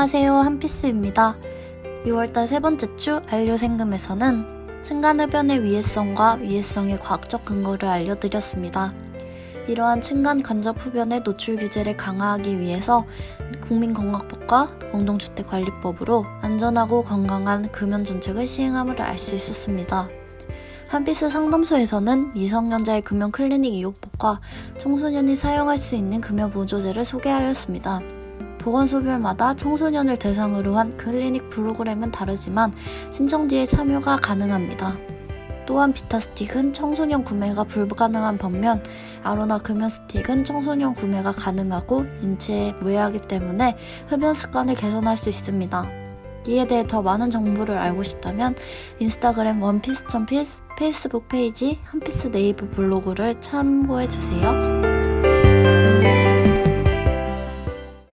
안녕하세요 한피스입니다. 6월달 세 번째 주 안료 생금에서는 층간흡연의 위해성과 위해성의 과학적 근거를 알려드렸습니다. 이러한 층간 간접 흡연의 노출 규제를 강화하기 위해서 국민건강법과 공동주택관리법으로 안전하고 건강한 금연 정책을 시행함을 알 수 있었습니다. 한피스 상담소에서는 미성년자의 금연 클리닉 이용법과 청소년이 사용할 수 있는 금연 보조제를 소개하였습니다. 보건소별마다 청소년을 대상으로 한 클리닉 프로그램은 다르지만 신청 뒤에 참여가 가능합니다. 또한 비타 스틱은 청소년 구매가 불가능한 반면 아로나 금연 스틱은 청소년 구매가 가능하고 인체에 무해하기 때문에 흡연 습관을 개선할 수 있습니다. 이에 대해 더 많은 정보를 알고 싶다면 인스타그램 원피스 천피스, 페이스북 페이지 한피스 네이버 블로그를 참고해주세요.